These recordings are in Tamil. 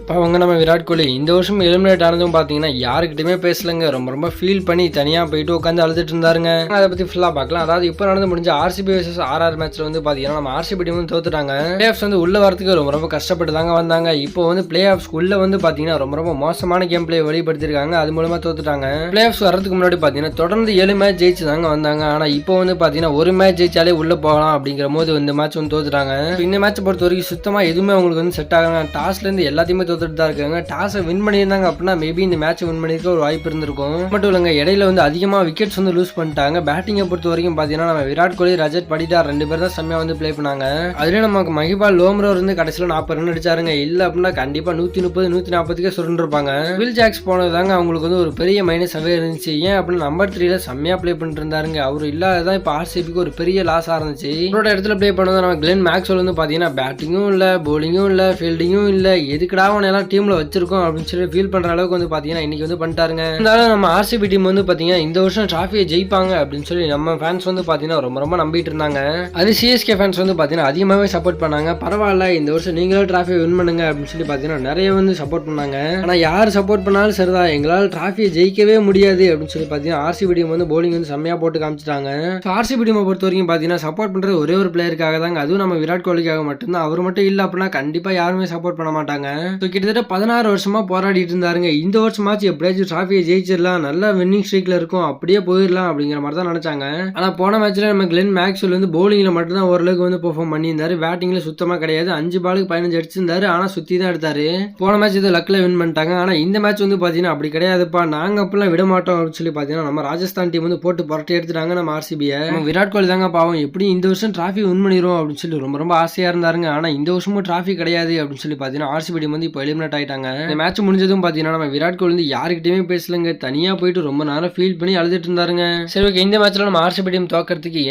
இப்போ அவங்க நம்ம விராட் கோலி இந்த வருஷம் எலிமினேட் ஆனதும் பார்த்தீங்கன்னா யாருக்கிட்டையுமே பேசலங்க. ரொம்ப ரொம்ப ஃபீல் பண்ணி தனியாக போயிட்டு உட்காந்து அழுதுட்டு இருந்தாருங்க. அதை பற்றி ஃபுல்லாக பார்க்கலாம். அதாவது இப்போ நடந்து முடிஞ்ச ஆர்சிபி வர்சஸ் ஆர்ஆர் மேட்ச்சில் வந்து பார்த்தீங்கன்னா நம்ம ஆர்சிபி டீம் வந்து தோத்துட்டாங்க. பிளே ஆஃப்ஸ் வந்து உள்ளே வரதுக்கு ரொம்ப ரொம்ப கஷ்டப்பட்டு தாங்க வந்தாங்க. இப்போ வந்து பிளே ஆஃப்ஸ் உள்ளே வந்து பார்த்தீங்கன்னா ரொம்ப ரொம்ப மோசமான கேம் பிளே வெளிப்படுத்திருக்காங்க அது மூலமாக தோத்துட்டாங்க. பிளே ஆஃப்ஸ் வரதுக்கு முன்னாடி பார்த்தீங்கன்னா தொடர்ந்து ஏழு மேட்ச் ஜெயிச்சு தாங்க வந்தாங்க. ஆனால் இப்போ வந்து பார்த்தீங்கன்னா ஒரு மேட்ச் ஜெயிச்சாலே உள்ளே போகலாம் அப்படிங்கிற போது இந்த மேட்ச் வந்து தோத்துட்டாங்க. இந்த மேட்ச் பொறுத்த வரைக்கும் சுத்தமாக எதுவுமே அவங்களுக்கு வந்து செட் ஆகாங்க டாஸ்லேருந்து எல்லாத்தையுமே தோத்துட்டு தான் இருக்காங்க டாஸை வின் பண்ணியிருந்தாங்க அப்படின்னா மேபி இந்த மேட்ச் வின் பண்ணிருக்க ஒரு வாய்ப்பு இருந்திருக்கும். மட்டும் இல்லைங்க இடையில வந்து அதிகமாக விக்கெட்ஸ் வந்து லூஸ் பண்ணிட்டாங்க. பேட்டிங்கை பொறுத்த வரைக்கும் பார்த்தீங்கன்னா நம்ம விராட் கோலி ரஜத் படிடார் ரெண்டு பேர் தான் செம்மையாக வந்து ப்ளே பண்ணாங்க. அதுலேயும் நமக்கு மகிபால் லோம்ரோ இருந்து கடைசியில் நாற்பது ரன் அடிச்சாருங்க. இல்லை அப்படின்னா கண்டிப்பாக நூற்றி முப்பது நூற்றி நாற்பதுக்கே சுருண்டிருப்பாங்க. வில் ஜாக்ஸ் போனது தாங்க அவங்களுக்கு வந்து ஒரு பெரிய மைனஸாகவே இருந்துச்சு. ஏன் அப்படின்னா நம்பர் த்ரீல செம்மையாக ப்ளே பண்ணிட்டு இருந்தாருங்க. அவர் இல்லாததான் இப்போ ஆர்சிபிக்கு ஒரு பெரிய லாஸாக இருந்துச்சு. இவரோட இடத்துல ப்ளே பண்ணது நம்ம கிளென் மேக்ஸ்வெல் வந்து பார்த்தீங்கன்னா பேட்டிங்கும் இல்லை போலிங்கும் இல்லை ஃபீல்டிங்கும் இல்லை. எதுக்குடா அவனை எல்லாம் டீமில் வச்சிருக்கோம் அப்படின்னு சொல்லி ஃபீல் பண்ணுற அளவுக்கு வந்து பார்த்தீங்கன்னா இன்னைக்கு வந்து பண்ணிட்டாருங்க. இருந்தாலும் நம்ம ஆர்சிபி டீம் வந்து பார்த்தீங்கன்னா இந்த வருஷம் ட்ராஃபியை ஜெயிப்பாங்க அப்படின்னு சொல்லி நம்ம ஃபேன்ஸ் வந்து பார்த்தீங்கன்னா ரொம்ப ரொம்ப நம்பிட்டு இருந்தாங்க. அது சிஎஸ்கே ஃபேன்ஸ் வந்து பார்த்தீங்கன்னா அதிகமாகவே சப்போர்ட் பண்ணாங்க. பரவாயில்ல இந்த வருஷம் நீங்களும் ட்ராஃபியை வின் பண்ணுங்க அப்படின்னு சொல்லி பார்த்தீங்கன்னா நிறைய வந்து சப்போர்ட் பண்ணாங்க. ஆனால் யார் சப்போர்ட் பண்ணாலும் சரிதான் எங்களால் ட்ராஃபியை ஜெயிக்கவே முடியாது அப்படின்னு சொல்லி பார்த்தீங்கன்னா ஆர்சிபி டீம் வந்து போலிங் வந்து செம்மையாக போட்டு காமிச்சிட்டாங்க. ஆர்சிபி டீமை பொறுத்த வரைக்கும் பார்த்தீங்கன்னா சப்போர்ட் பண்ணுறது ஒரே ஒரு பிளேயருக்காக தாங்க அதுவும் நம்ம விராட் கோலிக்காக மட்டும்தான். அவர் மட்டும் இல்லை அப்படின்னா கண்டிப்பாக யாருமே சப்போர்ட் பண்ண மாட்டாங்க. ஸோ கிட்டத்தட்ட பதினாறு வருஷமாக போராடிட்டு இருந்தாருங்க. இந்த வருஷமாச்சு எப்படியாச்சும் ட்ராஃபியை ஜெயிச்சிடலாம். நல்ல வின்னிங் ஸ்ட்ரீக்ல இருக்கும். அப்படியே போயிடலாம் அப்படிங்கிற மாதிரி தான் நினைச்சாங்க. ஆனால் போன மேட்ச்ல நம்ம கிளென் மேக்ஸ்வெல் வந்து bowling-ல மட்டும் தான் ஓரளவுக்கு வந்து பெர்ஃபார்ம் பண்ணியிருந்தாரு. பேட்டிங்கில் சுத்தமாக கிடையாது. அஞ்சு பாலுக்கு பதினஞ்சு அடிச்சிருந்தாரு. ஆனால் சுற்றி தான் எடுத்தாரு. போன மேட்ச் இது லக்கில் வின் பண்ணிட்டாங்க. ஆனால் இந்த மேட்ச் வந்து பார்த்தீங்கன்னா அப்படி கிடையாதுப்பா. நாங்கள் அப்படிலாம் விட மாட்டோம் அப்படின்னு சொல்லி பார்த்தீங்கன்னா நம்ம ராஜஸ்தான் டீம் வந்து போட்டு புரட்டி எடுத்துட்டாங்க நம்ம ஆர்சிபியை நம்ம விராட் கோலி தாங்க பாவம். எப்படி இந்த வருஷம் டிராஃபி வின் பண்ணிடுவோம் அப்படின்னு சொல்லி ரொம்ப ரொம்ப ஆசையாக இருந்தாருங்க. ஆனால் இந்த வருஷமும் டிராஃபி கிடையாது அப்படின்னு சொல்லி பார்த்தீங்கன்னா ஆர்சிபி டீம் வந்து இப்போ எலிமினேட் ஆயிட்டாங்க. இந்த மேட்ச் முடிஞ்சதும் பார்த்தீங்கன்னா நம்ம விராட் கோலி வந்து யாருக்கிட்டையுமே பேசலங்க. தனியாக போயிட்டு ரொம்ப நேரம் ஃபீல் பண்ணி அழுதுட்டு இருந்தாருங்க. சரி ஓகே இந்த மேட்ச்சில் நம்ம ஆர்சிபி டீம்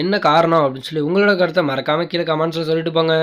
என்ன காரணம் அப்படின்னு சொல்லி உங்களோட கருத்தை மறக்காம கீழே கமெண்ட்ஸில் சொல்லிட்டு போங்க.